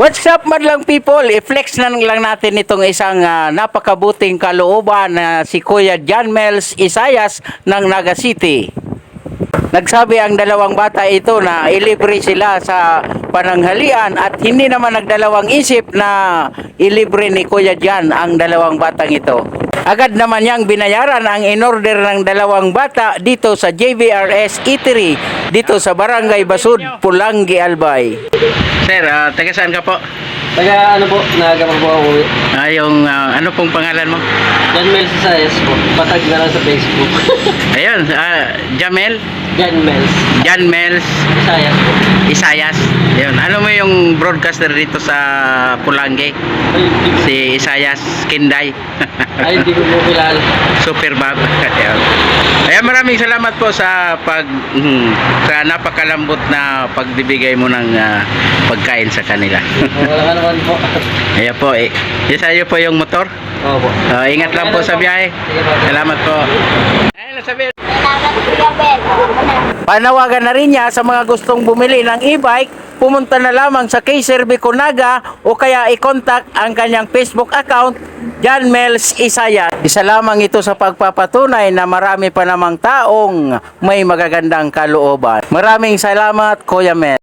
What's up madlang people? I-flex na lang natin itong isang ah, napakabuting kalooban na si Kuya John Mels Isayas ng Naga City. Nagsabi ang dalawang bata ito na ilibre sila sa pananghalian at hindi naman nagdalawang isip na ilibre ni Kuya Jan ang dalawang batang ito. Agad naman niyang binayaran ang in-order ng dalawang bata dito sa JVRS Eatery dito sa Barangay Basud, Pulangi, Albay. Sir, uh, taga saan ka po? Taga ano po, nagama po ako uwi. Ah, yung ah, ano pong pangalan mo? John Mel Cisayas po. Patag na lang sa Facebook. Ayun, ah, Jamel, John Mels Jan Mels Cisayas po. Isayas. Ayun, ano mo yung broadcaster dito sa Pulangi? Ay, Si Isayas Kinday. ay, di ko po kilala. Super Bob. Ayun. Ayan, maraming salamat po sa pag hmm, sa napakalambot na pagbibigay mo ng ah, pagkain sa kanila. Wala ka naman po. Ayan po, eh, isa iyo po yung motor. Opo. Ah, ingat lang po sa biyahe. Po. Salamat po. Ayun, nasabi. Salamat na. Panawagan na rin niya sa mga gustong bumili ng e-bike, pumunta na lamang sa Kaiser Biconaga o kaya i-contact ang kanyang Facebook account, John Mels Isaya. Isa lamang ito sa pagpapatunay na marami pa namang taong may magagandang kalooban. Maraming salamat, Kuya Mel.